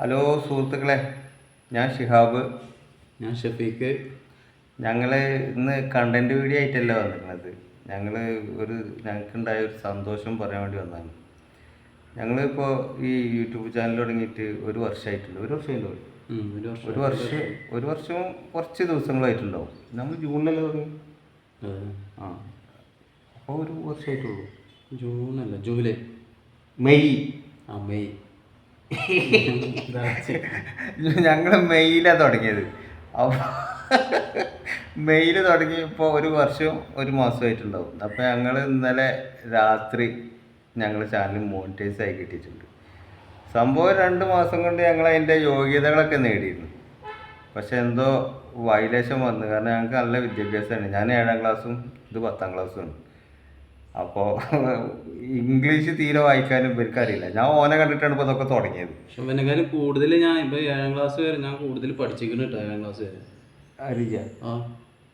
Hello സുഹൃത്തുക്കളെ ഞാൻ ഷിഹാബ്. ഞാൻ ഷഫീഖ്. ഞങ്ങൾ ഇന്ന് കണ്ടന്റ് വീഡിയോ ആയിട്ടല്ല വന്നിരിക്കുന്നത് ഞങ്ങൾ ഒരു ഞങ്ങൾക്കുണ്ടായ ഒരു സന്തോഷം പറയാൻ വേണ്ടി വന്നതാണ്. ഞങ്ങളിപ്പോൾ ഈ യൂട്യൂബ് ചാനൽ തുടങ്ങിയിട്ട് ഒരു വർഷമായിട്ടുണ്ട് ഒരു വർഷം ഉം, ഒരു വർഷം. ഒരു വർഷം കുറച്ച് ദിവസങ്ങളായിട്ടുണ്ടാവും. നമ്മൾ ജൂണിലല്ലേ തുടങ്ങി? ആ. അപ്പോൾ ഒരു വർഷമായിട്ടുള്ളൂ ജൂൺ അല്ല ജൂലൈ. മെയ്. ആ മെയ്. ഞങ്ങൾ മെയിലാണ് തുടങ്ങിയത്. അപ്പോൾ മെയിൽ തുടങ്ങിയപ്പോൾ ഒരു വർഷവും ഒരു മാസമായിട്ടുണ്ടാവും. അപ്പോൾ ഞങ്ങൾ ഇന്നലെ രാത്രി ഞങ്ങൾ ചാനൽ മോണിറ്റൈസ് ആയി കിട്ടിയിട്ടുണ്ട്. സംഭവം രണ്ട് മാസം കൊണ്ട് ഞങ്ങൾ അതിന്റെ യോഗ്യതകളൊക്കെ നേടിയിരുന്നു. പക്ഷെ എന്തോ വൈലേശം വന്നു. കാരണം ഞങ്ങൾക്ക് നല്ല വിദ്യാഭ്യാസമാണ്. ഞാൻ ഏഴാം ക്ലാസ്സും ഇത് പത്താം ക്ലാസ്സുമാണ് അപ്പോൾ ഇംഗ്ലീഷ് തീരെ വായിക്കാനും ഇവർക്ക് അറിയില്ല. ഞാൻ ഓനെ കണ്ടിട്ടാണ് ഇപ്പോൾ ഇതൊക്കെ തുടങ്ങിയത്. പക്ഷെ കൂടുതൽ ഞാൻ ഇപ്പൊ ഏഴാം ക്ലാസ് വരെ ഞാൻ കൂടുതൽ പഠിച്ചിരിക്കുന്നു കേട്ടോ ഏഴാം ക്ലാസ് വരെ. അറിയില്ല ആ.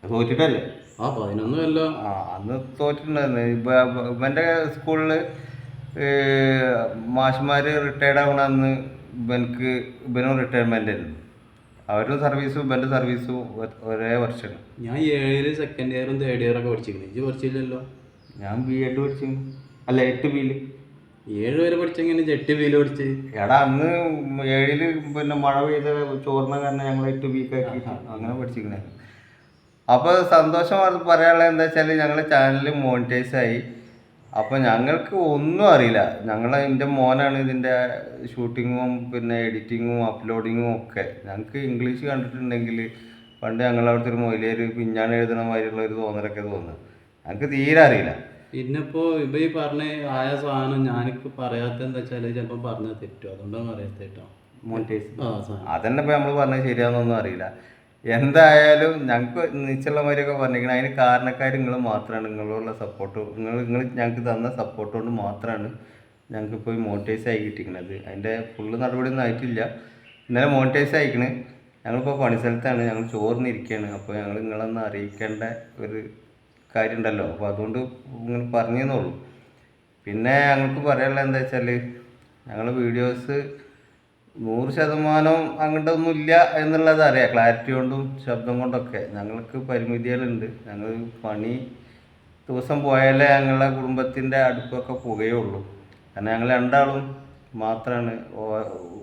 തോറ്റിട്ടല്ലേ? ആ പതിനൊന്നും അല്ല ആ അന്ന് തോറ്റിട്ടുണ്ടായിരുന്നു. ഇപ്പം ഇവന്റെ സ്കൂളിൽ മാഷ്മാർ റിട്ടയർഡ് ആവണ അന്ന് ഇവനക്ക് ഇവനും റിട്ടയർമെന്റ് ആയിരുന്നു. അവരുടെ സർവീസും ഇവന്റെ സർവീസും ഒരേ വർഷമാണ് ഞാൻ ഏഴിൽ സെക്കൻഡ് ഇയറും തേർഡ് ഇയറൊക്കെ ഒക്കെ പഠിച്ചിരിക്കുന്നു. ഇജ്ജ് പഠിച്ചില്ലല്ലോ? ഞാൻ ബി എഡ് പഠിച്ചു. അല്ല എട്ട് ബിയിൽ ഏഴ് വരെ പഠിച്ചെങ്ങനെ എട്ട് ബിയിൽ പഠിച്ച്? എടാ അന്ന് ഏഴിൽ പിന്നെ മഴ പെയ്ത ചോർന്ന കാരണം ഞങ്ങൾ എട്ട് വീക്കാക്കി അങ്ങനെ പഠിച്ചിരിക്കണേ. അപ്പോൾ സന്തോഷം പറയാനുള്ളത് എന്താ വെച്ചാൽ ഞങ്ങളുടെ ചാനൽ മോണിറ്റൈസ് ആയി. അപ്പോൾ ഞങ്ങൾക്ക് ഒന്നും അറിയില്ല. ഞങ്ങൾ എന്റെ മോനാണ് ഇതിന്റെ ഷൂട്ടിങ്ങും പിന്നെ എഡിറ്റിങ്ങും അപ്ലോഡിങ്ങും ഒക്കെ. ഞങ്ങൾക്ക് ഇംഗ്ലീഷ് കണ്ടിട്ടുണ്ടെങ്കിൽ പണ്ട് ഞങ്ങളവിടുത്തെ ഒരു മൊയിലേര് പിഞ്ഞാണ് എഴുതണ മാതിരിയുള്ള ഒരു തോന്നലൊക്കെ തോന്നുന്നു. ഞങ്ങൾക്ക് തീരെ അറിയില്ല. പിന്നെ ഇപ്പോ ഇപ്പൊ ഈ പറഞ്ഞ ആയ സാധനം ഞാനിപ്പോ പറയാത്ത എന്താ വെച്ചാൽ ചിലപ്പോ പറഞ്ഞാൽ തെറ്റും? അതുകൊണ്ടാണ് പറയാത്ത കേട്ടോ. മോണിറ്റൈസ് ആ സാധനം. അതന്നെ ഇപ്പൊ നമ്മൾ പറഞ്ഞത് ശരിയാണെന്നൊന്നും അറിയില്ല. എന്തായാലും ഞങ്ങൾക്ക് നിശ്ചയുള്ള മാതിരിയൊക്കെ പറഞ്ഞിരിക്കണം അതിന് കാരണക്കാർ നിങ്ങൾ മാത്രമാണ് നിങ്ങളുള്ള സപ്പോർട്ട് നിങ്ങൾ നിങ്ങൾ ഞങ്ങൾക്ക് തന്ന സപ്പോർട്ട് കൊണ്ട് മാത്രമാണ് ഞങ്ങൾക്ക് ഇപ്പോൾ മോണിറ്റൈസ് ആയി കിട്ടിയിരിക്കുന്നത് അതിന്റെ ഫുള്ള് നടപടിയൊന്നും ആയിട്ടില്ല. ഇന്നലെ മോണിറ്റൈസ് ആയിക്കണ്. ഞങ്ങളിപ്പോൾ പണി സ്ഥലത്താണ് ഞങ്ങൾ ചോർന്നിരിക്കുകയാണ് അപ്പോൾ ഞങ്ങൾ നിങ്ങളൊന്ന് അറിയിക്കേണ്ട ഒരു കാര്യം ഉണ്ടല്ലോ അപ്പോൾ അതുകൊണ്ട് ഇങ്ങനെ പറഞ്ഞെന്നുള്ളൂ പിന്നെ ഞങ്ങൾക്ക് പറയാനുള്ളത് എന്താ വെച്ചാൽ ഞങ്ങൾ വീഡിയോസ് നൂറ് ശതമാനം അങ്ങോട്ടൊന്നും ഇല്ല എന്നുള്ളത് അറിയാം. ക്ലാരിറ്റി കൊണ്ടും ശബ്ദം കൊണ്ടൊക്കെ ഞങ്ങൾക്ക് പരിമിതികളുണ്ട്. ഞങ്ങൾ പണി ദിവസം പോയാലേ ഞങ്ങളുടെ കുടുംബത്തിന്റെ അടുപ്പൊക്കെ പോകുകയുള്ളൂ കാരണം ഞങ്ങൾ രണ്ടാളും മാത്രമാണ്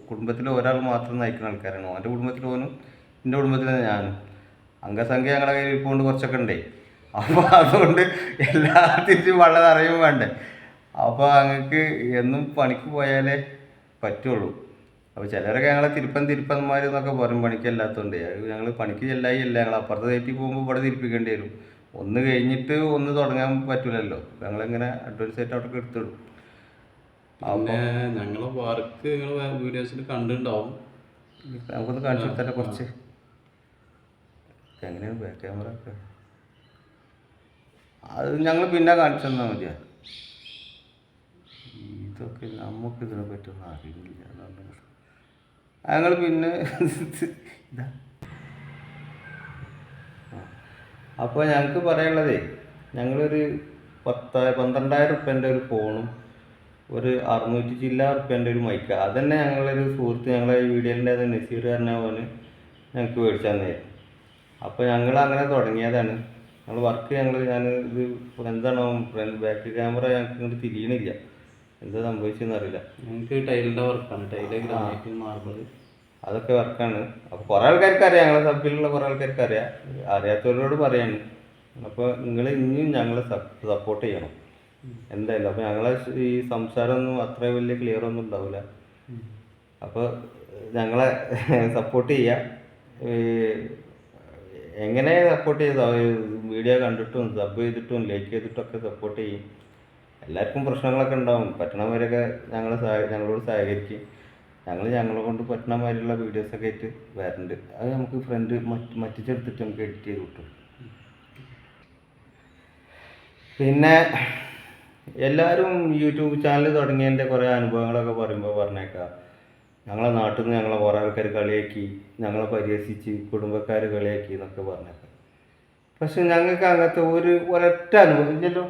കുടുംബത്തിൽ ഒരാൾ മാത്രം നയിക്കുന്ന ആൾക്കാരാണ്. ഓന്റെ കുടുംബത്തിൽ ഓനും എന്റെ കുടുംബത്തിൽ ഞാനും. അംഗസംഖ്യ ഞങ്ങളുടെ കയ്യിൽ ഇപ്പോണ്ട് കുറച്ചൊക്കെ ഉണ്ടേ. അപ്പോൾ അതുകൊണ്ട് എല്ലാ തിരിച്ചും വെള്ളം അറിയും വേണ്ടേ. അപ്പോൾ അങ്ങക്ക് എന്നും പണിക്ക് പോയാലേ പറ്റുള്ളൂ. അപ്പോൾ ചിലരൊക്കെ ഞങ്ങളെ തിരുപ്പൻ തിരുപ്പന്മാർ എന്നൊക്കെ പറയും പണിക്കല്ലാത്തതുകൊണ്ട് ഞങ്ങൾ പണിക്ക് ചെല്ലായി അല്ല ഞങ്ങൾ അപ്പുറത്തെ തെറ്റി പോകുമ്പോൾ ഇവിടെ തിരിപ്പിക്കേണ്ടി വരും. ഒന്ന് കഴിഞ്ഞിട്ട് ഒന്ന് തുടങ്ങാൻ പറ്റില്ലല്ലോ ഞങ്ങളിങ്ങനെ അഡ്വാൻസ് ആയിട്ട് അവിടെ എടുത്തിടും. പിന്നെ ഞങ്ങളെ വർക്ക് നിങ്ങൾ വീഡിയോസിൽ കണ്ടിട്ടുണ്ടാവും. നമുക്കൊന്ന് കാണിച്ചു തരാം കുറച്ച്? എങ്ങനെയാണ് ബാക്ക് ക്യാമറ ഒക്കെ? അത് ഞങ്ങൾ പിന്നെ കാണിച്ചു തന്നാൽ മതിയാ? ഇതൊക്കെ നമുക്ക് ഇതിനെ പറ്റുന്ന അറിയില്ല ഞങ്ങൾ പിന്നെ ഇതാ. അപ്പോൾ ഞങ്ങൾക്ക് പറയാനുള്ളതേ ഞങ്ങളൊരു പത്ത പന്ത്രണ്ടായിരം ഉറുപ്പ്യന്റെ ഒരു ഫോണും ഒരു അറുന്നൂറ്റി ചില്ല ഉറുപ്പ്യന്റെ ഒരു മൈക്ക. അതന്നെ ഞങ്ങളൊരു സുഹൃത്ത് ഞങ്ങളെ വീഡിയോന്റെ അത് നസീർ പോലെ ഞങ്ങൾക്ക് മേടിച്ചു തന്നായിരുന്നു അപ്പോൾ ഞങ്ങൾ അങ്ങനെ തുടങ്ങിയതാണ്. ഞങ്ങൾ വർക്ക് ഞങ്ങൾ ഞാൻ ഇത് എന്താണോ ബാക്ക് ക്യാമറ ഞങ്ങൾക്ക് ഇങ്ങോട്ട് തിരിയണില്ല. എന്താ സംഭവിച്ചതെന്ന് അറിയില്ല. ഞങ്ങൾക്ക് ടൈലിന്റെ വർക്കാണ്. ടൈൽ ഗ്രാനൈറ്റ് മാർബിൾ അതൊക്കെ വർക്കാണ് അപ്പോൾ കുറേ ആൾക്കാർക്ക് അറിയാം. ഞങ്ങളെ സബിലുള്ള കുറേ ആൾക്കാർക്ക് അറിയാം. അറിയാത്തവരോട് പറയാണ്. അപ്പോൾ നിങ്ങൾ ഇനിയും ഞങ്ങളെ സപ്പോർട്ട് ചെയ്യണം. എന്തായാലും അപ്പോൾ ഞങ്ങളെ ഈ സംസാരമൊന്നും അത്ര വലിയ ക്ലിയർ ഒന്നും ഉണ്ടാവില്ല അപ്പോൾ ഞങ്ങളെ സപ്പോർട്ട് ചെയ്യുക എങ്ങനെ സപ്പോർട്ട് ചെയ്ത്? വീഡിയോ കണ്ടിട്ടും സബ് ചെയ്തിട്ടും ലൈക്ക് ചെയ്തിട്ടും ഒക്കെ സപ്പോർട്ട് ചെയ്യും. എല്ലാവർക്കും പ്രശ്നങ്ങളൊക്കെ ഉണ്ടാവും. പറ്റണവരൊക്കെ ഞങ്ങൾ ഞങ്ങളോട് സഹകരിക്കും. ഞങ്ങൾ ഞങ്ങളെ കൊണ്ട് പറ്റണമാരിയുള്ള വീഡിയോസൊക്കെ ആയിട്ട് വരുന്നുണ്ട് അത് നമുക്ക് ഫ്രണ്ട് മറ്റ് മറ്റിച്ചെടുത്തിട്ട് നമുക്ക് എഡിറ്റ് ചെയ്ത് കിട്ടും പിന്നെ എല്ലാവരും യൂട്യൂബ് ചാനൽ തുടങ്ങിയതിന്റെ കുറേ അനുഭവങ്ങളൊക്കെ പറയുമ്പോൾ പറഞ്ഞേക്കാം. ഞങ്ങളെ നാട്ടിൽ നിന്ന് ഞങ്ങളെ കുറേ ആൾക്കാർ കളിയാക്കി ഞങ്ങളെ പരിഹസിച്ച് കുടുംബക്കാർ കളിയാക്കി എന്നൊക്കെ പറഞ്ഞേക്കാം. പക്ഷെ ഞങ്ങൾക്ക് അങ്ങനത്തെ ഒരു ഒരൊറ്റ അനുഭവം ഇല്ലല്ലോ.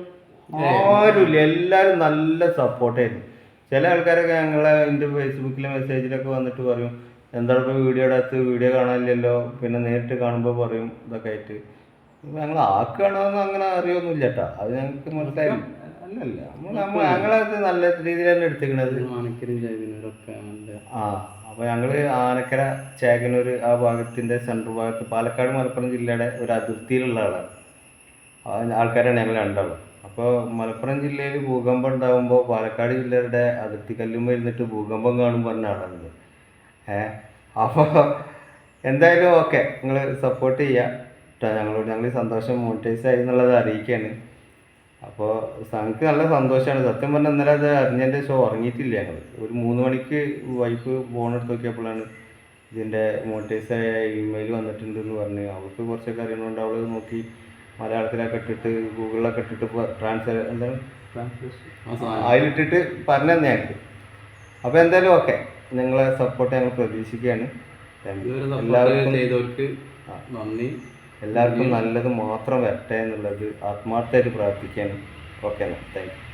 ആരുമില്ല. എല്ലാവരും നല്ല സപ്പോർട്ടായിരുന്നു. ചില ആൾക്കാരൊക്കെ ഞങ്ങളെ എന്റെ ഫേസ്ബുക്കിലെ മെസ്സേജിലൊക്കെ വന്നിട്ട് പറയും എന്താണ് ഇപ്പോൾ വീഡിയോ അകത്ത് വീഡിയോ കാണാനില്ലല്ലോ? പിന്നെ നേരിട്ട് കാണുമ്പോൾ പറയും ഇതൊക്കെ ആയിട്ട്. ഞങ്ങൾ ആക്കുകയാണോന്ന് അങ്ങനെ അറിയൊന്നുമില്ല കേട്ടോ. അത് ഞങ്ങൾക്ക് മനസ്സിലായി. അല്ലല്ല നമ്മൾ ഞങ്ങളത് നല്ല രീതിയിൽ തന്നെ എടുത്തിക്കണത് മാണിക്കരും ആ അപ്പോൾ ഞങ്ങൾ ആനക്കര ചേകനൂർ ആ ഭാഗത്തിന്റെ സെൻട്രൽ ഭാഗത്ത് പാലക്കാട് മലപ്പുറം ജില്ലയുടെ ഒരു അതിർത്തിയിലുള്ള ആളാണ്. ആൾക്കാരാണ് ഞങ്ങൾ രണ്ടാളും. അപ്പോൾ മലപ്പുറം ജില്ലയിൽ ഭൂകമ്പം ഉണ്ടാകുമ്പോൾ പാലക്കാട് ജില്ലയുടെ അതിർത്തി കല്ലുമ്പോൾ ഇരുന്നിട്ട് ഭൂകമ്പം കാണും പറഞ്ഞ ആളാണ് ഏ അപ്പോൾ എന്തായാലും ഓക്കെ. നിങ്ങൾ സപ്പോർട്ട് ചെയ്യുക ഞങ്ങളോട് ഞങ്ങൾ സന്തോഷം മോണിറ്റൈസ് ആയി എന്നുള്ളത് അറിയിക്കുകയാണ് അപ്പോൾ ഞങ്ങൾക്ക് നല്ല സന്തോഷമാണ് സത്യം പറഞ്ഞാൽ ഇന്നലെ അത് അറിഞ്ഞതിന്റെ ഷോ ഉറങ്ങിയിട്ടില്ല ഞങ്ങൾ ഒരു മൂന്ന് മണിക്ക് വൈഫ് ഫോൺ എടുത്ത് നോക്കിയപ്പോഴാണ് ഇതിന്റെ മോട്ടേഴ്സായ ഇമെയിൽ വന്നിട്ടുണ്ട് എന്ന് പറഞ്ഞ്. അവൾക്ക് കുറച്ചൊക്കെ അറിയുന്നതുകൊണ്ട് അവൾ നോക്കി മലയാളത്തിലൊക്കെ ഇട്ടിട്ട് ഗൂഗിളിലൊക്കെ ഇട്ടിട്ട് ട്രാൻസ്ഫർ എന്താണ്? അതിലിട്ടിട്ട് പറഞ്ഞു തന്നെ ഞങ്ങൾക്ക് അപ്പോൾ എന്തായാലും ഓക്കെ നിങ്ങളെ സപ്പോർട്ട് ഞങ്ങൾ പ്രതീക്ഷിക്കുകയാണ്. എല്ലാവർക്കും നന്ദി. എല്ലാവർക്കും നല്ലത് മാത്രം വരട്ടെ എന്നുള്ളത് ആത്മാർത്ഥമായിട്ട് പ്രാർത്ഥിക്കുകയാണ്. ഓക്കെ എന്നാൽ താങ്ക് യു